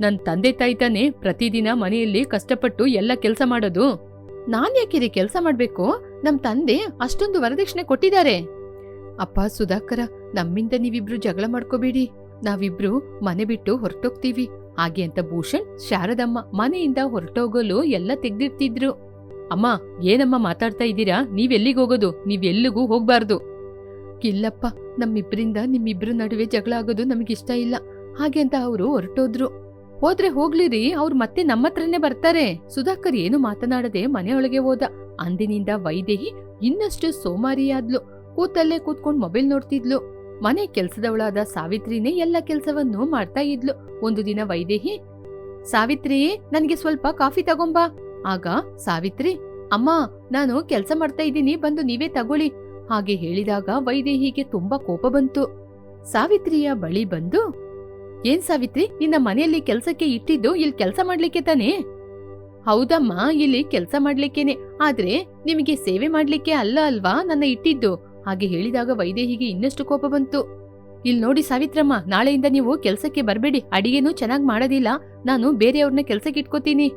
S1: ನನ್ ತಂದೆ ತಾಯಿ ತಾನೇ ಪ್ರತಿದಿನ ಮನೆಯಲ್ಲಿ ಕಷ್ಟಪಟ್ಟು ಎಲ್ಲ ಕೆಲಸ ಮಾಡೋದು. ನಾನ್ ಯಾಕಿರಿ ಕೆಲಸ ಮಾಡ್ಬೇಕು? ನಮ್ ತಂದೆ ಅಷ್ಟೊಂದು ವರದಕ್ಷಿಣೆ ಕೊಟ್ಟಿದ್ದಾರೆ. ಅಪ್ಪ ಸುಧಾಕರ, ನಮ್ಮಿಂದ ನೀವಿಬ್ರು ಜಗಳ ಮಾಡ್ಕೋಬೇಡಿ. ನಾವಿಬ್ರು ಮನೆ ಬಿಟ್ಟು ಹೊರಟೋಗ್ತೀವಿ. ಹಾಗೆ ಅಂತ ಭೂಷಣ್, ಶಾರದಮ್ಮ ಮನೆಯಿಂದ ಹೊರಟೋಗಲು ಎಲ್ಲ ತೆಗ್ದಿರ್ತಿದ್ರು. ಅಮ್ಮ, ಏನಮ್ಮ ಮಾತಾಡ್ತಾ ಇದ್ದೀರಾ? ನೀವೆಲ್ಲಿಗೆ ಹೋಗೋದು? ನೀವೆಲ್ಲಿಗೂ ಹೋಗ್ಬಾರ್ದು. ಇಲ್ಲಪ್ಪ ನಮ್ಮಿಬ್ಬರಿಂದ ನಿಮ್ಮಿಬ್ಬರ ನಡುವೆ ಜಗಳ ಆಗೋದು ನಮಗಿಷ್ಟ ಇಲ್ಲ. ಹಾಗೆ ಅಂತ ಅವರು ಹೊರಟೋದ್ರು. ಹೋದ್ರೆ ಹೋಗ್ಲಿರಿ, ಅವ್ರು ಮತ್ತೆ ನಮ್ಮ ಹತ್ರನೇ ಬರ್ತಾರೆ. ಸುಧಾಕರ್ ಏನು ಮಾತನಾಡದೆ ಮನೆಯೊಳಗೆ ಹೋದ. ಅಂದಿನಿಂದ ವೈದೇಹಿ ಇನ್ನಷ್ಟು ಸೋಮಾರಿಯಾದ್ಲು. ಕೂತಲ್ಲೇ ಕೂತ್ಕೊಂಡು ಮೊಬೈಲ್ ನೋಡ್ತಿದ್ಲು. ಮನೆ ಕೆಲ್ಸದವಳಾದ ಸಾವಿತ್ರಿನೇ ಎಲ್ಲ ಕೆಲ್ಸವನ್ನು ಮಾಡ್ತಾ ಇದ್ಲು. ಒಂದು ದಿನ ವೈದೇಹಿ ಸಾವಿತ್ರಿ ನನ್ಗೆ ಸ್ವಲ್ಪ ಕಾಫಿ ತಗೊಂಬಾ. ಆಗ ಸಾವಿತ್ರಿ, ಅಮ್ಮ, ನಾನು ಕೆಲ್ಸ ಮಾಡ್ತಾ ಇದ್ದೀನಿ, ಬಂದು ನೀವೇ ತಗೊಳ್ಳಿ. ಹಾಗೆ ಹೇಳಿದಾಗ ವೈದೇಹಿಗೆ ತುಂಬಾ ಕೋಪ ಬಂತು. ಸಾವಿತ್ರಿಯ ಬಳಿ ಬಂದು, ಏನ್ ಸಾವಿತ್ರಿ, ನಿನ್ನ ಮನೆಯಲ್ಲಿ ಕೆಲ್ಸಕ್ಕೆ ಇಟ್ಟಿದ್ದು ಇಲ್ಲಿ ಕೆಲ್ಸ ಮಾಡ್ಲಿಕ್ಕೆ ತಾನೇ? ಹೌದಮ್ಮ, ಇಲ್ಲಿ ಕೆಲ್ಸ ಮಾಡ್ಲಿಕ್ಕೇನೆ. ಆದ್ರೆ ನಿಮಗೆ ಸೇವೆ ಮಾಡ್ಲಿಕ್ಕೆ ಅಲ್ಲ ಅಲ್ವಾ, ನನ್ನ ಇಟ್ಟಿದ್ದು? ಹಾಗೆ ಹೇಳಿದಾಗ ವೈದೇಹಿಗೆ ಇನ್ನಷ್ಟು ಕೋಪ ಬಂತು. ಇಲ್ಲಿ ನೋಡಿ ಸಾವಿತ್ರಮ್ಮ, ನಾಳೆಯಿಂದ ನೀವು ಕೆಲ್ಸಕ್ಕೆ ಬರ್ಬೇಡಿ. ಅಡಿಗೆನೂ ಚೆನ್ನಾಗ್ ಮಾಡೋದಿಲ್ಲ. ನಾನು ಬೇರೆಯವ್ರನ್ನ ಕೆಲ್ಸಕ್ಕೆ ಇಟ್ಕೋತೀನಿ.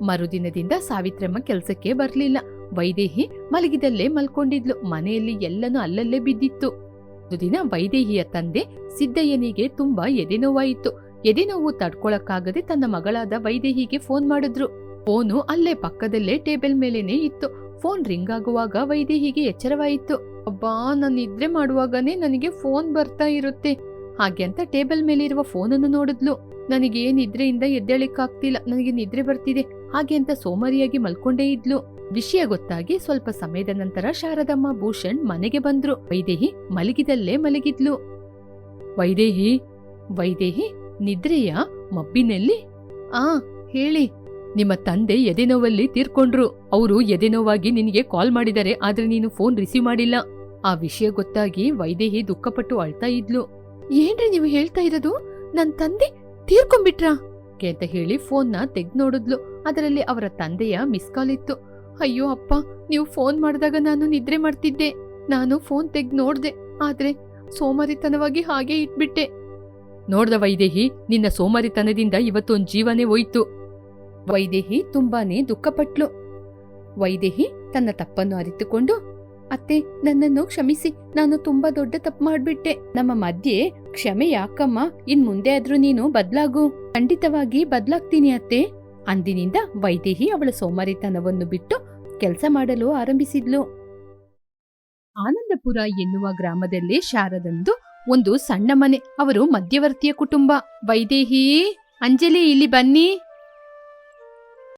S1: ಮರುದಿನದಿಂದ ಸಾವಿತ್ರಮ್ಮ ಕೆಲ್ಸಕ್ಕೆ ಬರ್ಲಿಲ್ಲ. ವೈದೇಹಿ ಮಲಗಿದಲ್ಲೇ ಮಲ್ಕೊಂಡಿದ್ಲು. ಮನೆಯಲ್ಲಿ ಎಲ್ಲನೂ ಅಲ್ಲಲ್ಲೇ ಬಿದ್ದಿತ್ತು. ಒಂದು ದಿನ ವೈದೇಹಿಯ ತಂದೆ ಸಿದ್ದಯ್ಯನಿಗೆ ತುಂಬಾ ಎದೆನೋವಾಯಿತು ಎದೆನೋವು ತಡ್ಕೊಳಕ್ಕಾಗದೆ ತನ್ನ ಮಗಳಾದ ವೈದೇಹಿಗೆ ಫೋನ್ ಮಾಡಿದ್ರು. ಫೋನು ಅಲ್ಲೇ ಪಕ್ಕದಲ್ಲೇ ಟೇಬಲ್ ಮೇಲೇನೆ ಇತ್ತು. ಫೋನ್ ರಿಂಗ್ ಆಗುವಾಗ ವೈದೇಹಿಗೆ ಎಚ್ಚರವಾಯಿತು. ಅಬ್ಬಾ, ನಾನು ನಿದ್ರೆ ಮಾಡುವಾಗನೇ ನನಗೆ ಫೋನ್ ಬರ್ತಾ ಇರುತ್ತೆ. ಹಾಗೆ ಅಂತ ಟೇಬಲ್ ಮೇಲಿರುವ ಫೋನನ್ನು ನೋಡಿದ್ಲು. ನನಗೆ ನಿದ್ರೆಯಿಂದ ಎದ್ದೇಳಿಕ್ಕಾಗ್ತಿಲ್ಲ. ನನಗೆ ನಿದ್ರೆ ಬರ್ತಿದೆ. ಹಾಗೆ ಅಂತ ಸೋಮಾರಿಯಾಗಿ ಮಲ್ಕೊಂಡೇ ಇದ್ಲು. ವಿಷಯ ಗೊತ್ತಾಗಿ ಸ್ವಲ್ಪ ಸಮಯದ ನಂತರ ಶಾರದಮ್ಮ ಭೂಷಣ್ ಮನೆಗೆ ಬಂದ್ರು. ವೈದೇಹಿ ಮಲಗಿದಲ್ಲೇ ಮಲಗಿದ್ಲು. ವೈದೇಹಿ ವೈದೇಹಿ, ನಿದ್ರೆಯ ಮಬ್ಬಿನಲ್ಲಿ. ಆ, ಹೇಳಿ. ನಿಮ್ಮ ತಂದೆ ಎದೆನೋವಲ್ಲಿ ತೀರ್ಕೊಂಡ್ರು. ಅವರು ಎದೆನೋವಾಗಿ ನಿನಗೆ ಕಾಲ್ ಮಾಡಿದರೆ ಆದ್ರೆ ನೀನು ಫೋನ್ ರಿಸೀವ್ ಮಾಡಿಲ್ಲ. ಆ ವಿಷಯ ಗೊತ್ತಾಗಿ ವೈದೇಹಿ ದುಃಖಪಟ್ಟು ಅಳ್ತಾ ಇದ್ಲು. ಏನ್ರಿ ನೀವು ಹೇಳ್ತಾ ಇರೋದು? ನನ್ ತಂದೆ ತೀರ್ಕೊಂಡ್ಬಿಟ್ರಾ? ಅಂತ ಹೇಳಿ ಫೋನ್ನ ತೆಗ್ದು ನೋಡಿದ್ಲು. ಅದರಲ್ಲಿ ಅವರ ತಂದೆಯ ಮಿಸ್ ಕಾಲ್ ಇತ್ತು. ಅಯ್ಯೋ ಅಪ್ಪ ನೀವು ಫೋನ್ ಮಾಡಿದಾಗ ನಾನು ನಿದ್ರೆ ಮಾಡ್ತಿದ್ದೆ. ನಾನು ಫೋನ್ ತೆಗ್ ನೋಡ್ದೆ ಆದ್ರೆ ಸೋಮಾರಿತನವಾಗಿ ಹಾಗೆ ಇಟ್ಬಿಟ್ಟೆ. ನೋಡ್ದ ವೈದೇಹಿ ನಿನ್ನ ಸೋಮಾರಿತನದಿಂದ ಇವತ್ತೊಂದು ಜೀವನೇ ಹೋಯ್ತು. ವೈದೇಹಿ ತುಂಬಾನೇ ದುಃಖಪಟ್ಲು. ವೈದೇಹಿ ತನ್ನ ತಪ್ಪನ್ನು ಅರಿತುಕೊಂಡು ಅತ್ತೆ ನನ್ನನ್ನು ಕ್ಷಮಿಸಿ ನಾನು ತುಂಬಾ ದೊಡ್ಡ ತಪ್ಪು ಮಾಡ್ಬಿಟ್ಟೆ. ನಮ್ಮ ಮಧ್ಯೆ ಕ್ಷಮೆ ಯಾಕಮ್ಮ? ಇನ್ ಮುಂದೆ ಆದ್ರೂ ನೀನು ಬದ್ಲಾಗು. ಖಂಡಿತವಾಗಿ ಬದ್ಲಾಗ್ತೀನಿ ಅತ್ತೆ. ಅಂದಿನಿಂದ ವೈದೇಹಿ ಅವಳ ಸೋಮಾರಿತನವನ್ನು ಬಿಟ್ಟು ಕೆಲಸ ಮಾಡಲು ಆರಂಭಿಸಿದ್ಲು. ಆನಂದಪುರ ಎನ್ನುವ ಗ್ರಾಮದಲ್ಲಿ ಶಾರದಂದು ಒಂದು ಸಣ್ಣ ಮನೆ, ಅವರು ಮಧ್ಯವರ್ತಿಯ ಕುಟುಂಬ. ವೈದೇಹಿ, ಅಂಜಲಿ ಇಲ್ಲಿ ಬನ್ನಿ.